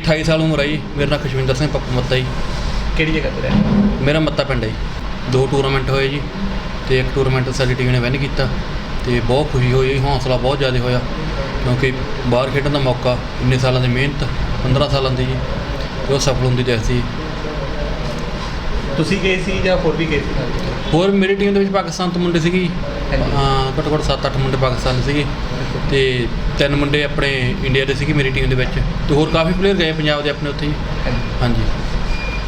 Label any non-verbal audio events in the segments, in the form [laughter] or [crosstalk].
28 ਸਾਲ ਉਮਰ ਹੈ ਜੀ। ਮੇਰਾ ਨਾਮ ਖੁਸ਼ਵਿੰਦਰ ਸਿੰਘ ਪੱਪੂ ਮੱਤਾ ਜੀ। ਕਿਹੜੀ ਜਗ੍ਹਾ ਤੇ ਰਹਿੰਦੇ ਮੇਰਾ ਮੱਤਾ ਪਿੰਡ ਹੈ ਜੀ। ਦੋ ਟੂਰਨਾਮੈਂਟ ਹੋਏ ਜੀ ਤੇ ਇੱਕ ਟੂਰਨਾਮੈਂਟ ਸਾਡੀ ਟੀਮ ਨੇ ਵਿਨ ਕੀਤਾ ਤੇ ਬਹੁਤ ਖੁਸ਼ੀ ਹੋਈ ਜੀ, ਹੌਸਲਾ ਬਹੁਤ ਜ਼ਿਆਦਾ ਹੋਇਆ ਕਿਉਂਕਿ ਬਾਹਰ ਖੇਡਣ ਦਾ ਮੌਕਾ ਇੰਨੇ ਸਾਲਾਂ ਦੀ ਮਿਹਨਤ 15 ਸਾਲਾਂ ਦੀ ਜੀ ਤੇ ਉਹ ਸਫਲ ਹੁੰਦੀ ਦੇਖੀ ਤੁਸੀਂ ਗਏ ਸੀ ਜਾਂ ਹੋਰ ਵੀ ਗਏ ਸੀ ਨਾਲ? ਹੋਰ ਮੇਰੀ ਟੀਮ ਦੇ ਵਿੱਚ ਪਾਕਿਸਤਾਨ ਤੋਂ ਮੁੰਡੇ ਸੀਗੇ। ਹਾਂ ਘੱਟੋ ਘੱਟ 7-8 ਮੁੰਡੇ ਪਾਕਿਸਤਾਨ ਦੇ ਸੀਗੇ। ਤੇ ਤਿੰਨ ਮੁੰਡੇ ਆਪਣੇ ਇੰਡੀਆ ਦੇ ਸੀਗੇ ਮੇਰੀ ਟੀਮ ਦੇ ਵਿੱਚ। ਤੇ ਹੋਰ ਕਾਫੀ ਪਲੇਅਰ ਗਏ ਪੰਜਾਬ ਦੇ ਆਪਣੇ ਉੱਥੇ ਜੀ। ਹਾਂਜੀ।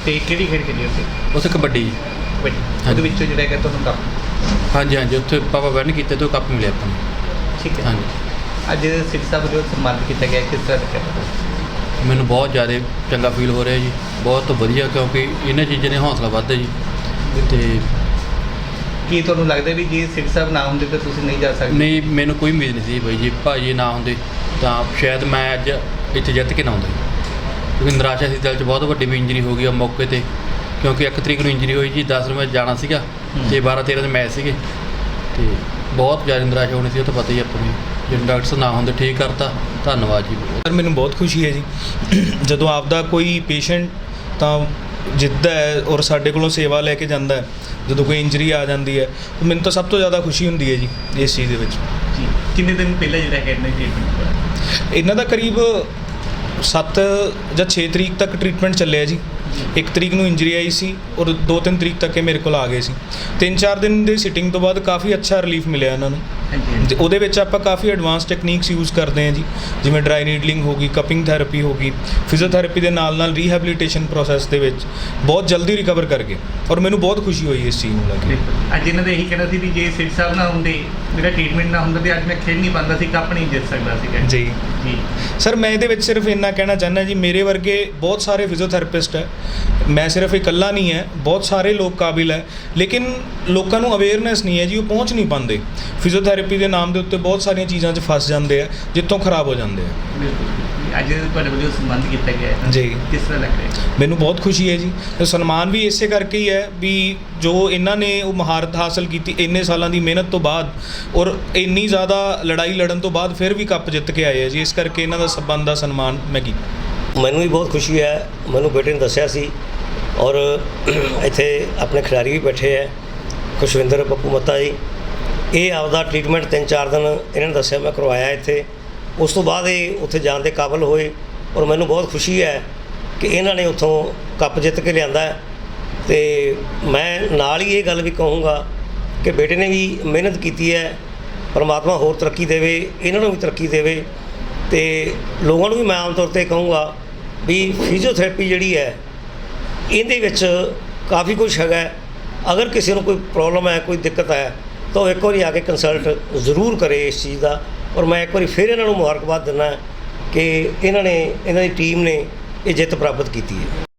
ਤੇ ਕਿਹੜੀ ਖੇਡ ਖੇਡੀ ਉੱਥੇ? ਉੱਥੇ ਕਬੱਡੀ ਜੀ। ਬਈ ਉਹਦੇ ਵਿੱਚੋਂ ਜਿਹੜਾ ਹੈਗਾ ਤੁਹਾਨੂੰ ਕੱਪ ਹਾਂਜੀ ਹਾਂਜੀ। ਉੱਥੇ ਪਾਪਾ ਵਿਨ ਕੀਤੇ ਤੇ ਉਹ ਕੱਪ ਮਿਲਿਆ ਆਪਾਂ ਨੂੰ। ਠੀਕ ਹੈ। ਹਾਂਜੀ। ਅੱਜ ਸਿੱਖ ਸਾਹਿਬ ਵੱਲੋਂ ਸਨਮਾਨਿਤ ਕੀਤਾ ਗਿਆ। ਕਿਸ ਤਰ੍ਹਾਂ ਤੁਹਾਨੂੰ? ਮੈਨੂੰ ਬਹੁਤ ਜ਼ਿਆਦਾ ਚੰਗਾ ਫੀਲ ਹੋ ਰਿਹਾ ਜੀ। ਬਹੁਤ ਵਧੀਆ ਕਿਉਂਕਿ ਇਹਨਾਂ ਚੀਜ਼ਾਂ ਨੇ ਹੌਸਲਾ ਵੱਧਦਾ ਜੀ। ਤੇ ਕੀ ਤੁਹਾਨੂੰ ਲੱਗਦਾ ਵੀ ਜੇ ਸਿੱਖ ਸਾਹਿਬ ਨਾ ਹੁੰਦੇ ਤਾਂ ਤੁਸੀਂ ਨਹੀਂ ਜਾ ਸਕਦੇ? ਨਹੀਂ ਮੈਨੂੰ ਕੋਈ ਉਮੀਦ ਨਹੀਂ ਸੀ ਬਾਈ ਜੀ ਭਾਜੀ ਨਾ ਹੁੰਦੇ ਤਾਂ ਸ਼ਾਇਦ ਮੈਂ ਅੱਜ ਇੱਥੇ ਜਿੱਤ ਕੇ ਨਾ ਆਉਂਦਾ ਜੀ। ਕਿਉਂਕਿ ਨਿਰਾਸ਼ਾ ਸੀ ਦਿਲ 'ਚ ਬਹੁਤ ਵੱਡੀ ਵੀ ਇੰਜਰੀ ਹੋ ਗਈ ਆ ਮੌਕੇ ਤੇ। ਕਿਉਂਕਿ 1 ਤਰੀਕ ਨੂੰ ਇੰਜਰੀ ਹੋਈ ਜੀ 10 ਨੂੰ ਮੈਂ ਜਾਣਾ ਸੀਗਾ। ਤੇ 12 13 ਦੇ ਮੈਚ ਸੀਗੇ। ਤੇ ਬਹੁਤ ਜ਼ਿਆਦਾ ਨਿਰਾਸ਼ਾ ਹੋਣੀ ਸੀ ਉਹ ਤਾਂ ਪਤਾ ਹੀ ਆਪਾਂ ਨੂੰ ਜੇ ਡਾਕਟਰ ਨਾ ਹੁੰਦੇ ਠੀਕ ਕਰਤਾ ਧੰਨਵਾਦ ਜੀ ਸਰ ਮੈਨੂੰ ਬਹੁਤ ਖੁਸ਼ੀ ਹੈ ਜੀ। ਜਦੋਂ ਆਪਦਾ ਕੋਈ ਪੇਸ਼ੈਂਟ ਤਾਂ ਜਿੱਤਦਾ ਹੈ ਔਰ ਸਾਡੇ ਕੋਲੋਂ ਸੇਵਾ ਲੈ ਕੇ ਜਾਂਦਾ ਹੈ ਜਦੋਂ ਕੋਈ ਇੰਜਰੀ ਆ ਜਾਂਦੀ ਹੈ ਤਾਂ ਮੈਨੂੰ ਤਾਂ ਸਭ ਤੋਂ ਜ਼ਿਆਦਾ ਖੁਸ਼ੀ ਹੁੰਦੀ ਹੈ ਜੀ ਇਸ ਚੀਜ਼ ਦੇ ਵਿੱਚ। ਜੀ ਕਿੰਨੇ ਦਿਨ ਪਹਿਲਾਂ ਜਿਹੜਾ ਹੈਗਾ ਇਹਨਾਂ ਟ੍ਰੀਟਮੈਂਟ ਹੋਇਆ? ਇਹਨਾਂ ਦਾ ਕਰੀਬ 7 ਜਾਂ 6 ਤਰੀਕ ਤੱਕ ਟ੍ਰੀਟਮੈਂਟ ਚੱਲਿਆ ਜੀ। 1 ਤਰੀਕ ਨੂੰ ਇੰਜਰੀ ਆਈ ਸੀ ਔਰ 2-3 ਤਰੀਕ ਤੱਕ ਇਹ ਮੇਰੇ ਕੋਲ ਆ ਗਏ ਸੀ। 3-4 ਦਿਨ ਦੇ ਸਿਟਿੰਗ ਤੋਂ ਬਾਅਦ ਕਾਫੀ ਅੱਛਾ ਰਿਲੀਫ ਮਿਲਿਆ ਇਹਨਾਂ ਨੂੰ। ਤੇ ਉਹਦੇ ਵਿੱਚ ਆਪਾਂ ਕਾਫੀ ਐਡਵਾਂਸ ਟੈਕਨੀਕਸ ਯੂਜ਼ ਕਰਦੇ ਹਾਂ ਜੀ। ਜਿਵੇਂ ਡਰਾਈ ਨੀਡਲਿੰਗ ਹੋ ਗਈ ਕਪਿੰਗ ਥੈਰੇਪੀ ਹੋ ਗਈ ਫਿਜ਼ੀਓਥੈਰੇਪੀ ਦੇ ਨਾਲ ਨਾਲ ਰੀਹੈਬਿਲਿਟੇਸ਼ਨ ਪ੍ਰੋਸੈਸ ਦੇ ਵਿੱਚ ਬਹੁਤ ਜਲਦੀ ਰਿਕਵਰ ਕਰ ਗਏ ਔਰ ਮੈਨੂੰ ਬਹੁਤ ਖੁਸ਼ੀ ਹੋਈ ਇਸ ਚੀਜ਼ ਨੂੰ ਲੈ ਕੇ। ਅੱਜ ਇਹਨਾਂ ਦਾ ਇਹੀ ਕਹਿਣਾ ਸੀ ਵੀ ਜੇ ਸਿੱਖ ਸਾਹਿਬ ਨਾ ਹੁੰਦੇ ਮੇਰਾ ਟ੍ਰੀਟਮੈਂਟ ਨਾ ਹੁੰਦਾ ਤੇ ਅੱਜ ਮੈਂ ਖੇਡ ਨਹੀਂ ਪਾਉਂਦਾ ਸੀ ਕੱਪ ਨਹੀਂ ਜਿੱਤ ਸਕਦਾ ਸੀਗਾ। ਜੀ। ਜੀ ਸਰ ਮੈਂ ਇਹਦੇ ਵਿੱਚ ਸਿਰਫ ਇੰਨਾ ਕਹਿਣਾ ਚਾਹੁੰਦਾ ਜੀ ਮੇਰੇ ਵਰਗੇ ਬਹੁਤ ਸਾਰੇ ਫਿਜ਼ੀਓਥੈਰੇਪਿਸਟ ਹੈ। ਮੈਂ ਸਿਰਫ ਇਕੱਲਾ ਨਹੀਂ ਹੈ ਬਹੁਤ ਸਾਰੇ ਲੋਕ ਕਾਬਿਲ ਹੈ। ਲੇਕਿਨ ਲੋਕਾਂ ਨੂੰ ਅਵੇਅਰਨੈਸ ਨਹੀਂ ਹੈ ਜੀ ਉਹ ਪਹੁੰਚ ਨਹੀਂ ਪਾਉਂਦੇ। ਫਿਜ਼ੀਓਥੈਰੇਪੀ ਦੇ ਨਾਮ ਦੇ ਉੱਤੇ ਬਹੁਤ ਸਾਰੀਆਂ ਚੀਜ਼ਾਂ 'ਚ ਫਸ ਜਾਂਦੇ ਆ ਜਿੱਥੋਂ ਖਰਾਬ ਹੋ ਜਾਂਦੇ ਆ। ਬਿਲਕੁਲ। ਅੱਜ ਤੁਹਾਡੇ ਵੱਲੋਂ ਸਨਮਾਨਿਤ ਕੀਤਾ ਗਿਆ ਹੈ ਜੀ। ਕਿਸ ਤਰ੍ਹਾਂ ਲੱਗ ਰਿਹਾ ਹੈ? ਮੈਨੂੰ ਬਹੁਤ ਖੁਸ਼ੀ ਹੈ ਜੀ। ਤੇ ਸਨਮਾਨ ਵੀ ਇਸੇ ਕਰਕੇ ਹੀ ਹੈ ਵੀ ਜੋ ਇਹਨਾਂ ਨੇ ਉਹ ਮਹਾਰਤ ਹਾਸਲ ਕੀਤੀ ਇੰਨੇ ਸਾਲਾਂ ਦੀ ਮਿਹਨਤ ਤੋਂ ਬਾਅਦ ਔਰ ਇੰਨੀ ਜ਼ਿਆਦਾ ਲੜਾਈ ਲੜਨ ਤੋਂ ਬਾਅਦ ਫਿਰ ਵੀ ਕੱਪ ਜਿੱਤ ਕੇ ਆਏ ਆ ਜੀ। ਇਸ ਕਰਕੇ ਇਹਨਾਂ ਦਾ ਸਬੰਧ ਦਾ ਸਨਮਾਨ ਮੈਂ ਕੀਤਾ। ਮੈਨੂੰ ਵੀ ਬਹੁਤ ਖੁਸ਼ੀ ਹੈ। ਮੈਨੂੰ ਬੇਟੇ ਨੇ ਦੱਸਿਆ ਸੀ ਔਰ [clears throat] ਇੱਥੇ ਆਪਣੇ ਖਿਡਾਰੀ ਵੀ ਬੈਠੇ ਹੈ ਖੁਸ਼ਵਿੰਦਰ ਪੱਪੂ ਮੱਤਾ ਜੀ। ਇਹ ਆਪਦਾ ਟ੍ਰੀਟਮੈਂਟ ਤਿੰਨ ਚਾਰ ਦਿਨ ਇਹਨਾਂ ਨੇ ਦੱਸਿਆ ਮੈਂ ਕਰਵਾਇਆ ਇੱਥੇ। ਉਸ ਤੋਂ ਬਾਅਦ ਇਹ ਉੱਥੇ ਜਾਣ ਦੇ ਕਾਬਿਲ ਹੋਏ ਔਰ ਮੈਨੂੰ ਬਹੁਤ ਖੁਸ਼ੀ ਹੈ ਕਿ ਇਹਨਾਂ ਨੇ ਉੱਥੋਂ ਕੱਪ ਜਿੱਤ ਕੇ ਲਿਆਂਦਾ ਹੈ। ਤੇ ਮੈਂ ਨਾਲ ਹੀ ਇਹ ਗੱਲ ਵੀ ਕਹੂੰਗਾ ਕਿ ਬੇਟੇ ਨੇ ਵੀ ਮਿਹਨਤ ਕੀਤੀ ਹੈ, ਪਰਮਾਤਮਾ ਹੋਰ ਤਰੱਕੀ ਦੇਵੇ, ਇਹਨਾਂ ਨੂੰ ਵੀ ਤਰੱਕੀ ਦੇਵੇ ਤੇ ਲੋਕਾਂ ਨੂੰ ਵੀ ਮੈਂ ਆਮ ਤੌਰ ਤੇ ਕਹੂੰਗਾ ਵੀ ਫਿਜ਼ੀਓਥੈਰੇਪੀ ਜਿਹੜੀ ਹੈ, ਇਹਦੇ ਵਿੱਚ ਕਾਫੀ ਕੁਝ ਹੈਗਾ ਅਗਰ ਕਿਸੇ ਨੂੰ ਕੋਈ ਪ੍ਰੋਬਲਮ ਹੈ, ਕੋਈ ਦਿੱਕਤ ਹੈ, ਤਾਂ ਉਹ ਇੱਕ ਵਾਰੀ ਆ ਕੇ ਕੰਸਲਟ ਜ਼ਰੂਰ ਕਰੇ ਇਸ ਚੀਜ਼ ਦਾ। ਔਰ ਮੈਂ ਇੱਕ ਵਾਰੀ ਫਿਰ ਇਹਨਾਂ ਨੂੰ ਮੁਬਾਰਕਬਾਦ ਦਿੰਦਾ ਕਿ ਇਹਨਾਂ ਨੇ, ਇਹਨਾਂ ਦੀ ਟੀਮ ਨੇ ਇਹ ਜਿੱਤ ਪ੍ਰਾਪਤ ਕੀਤੀ ਹੈ।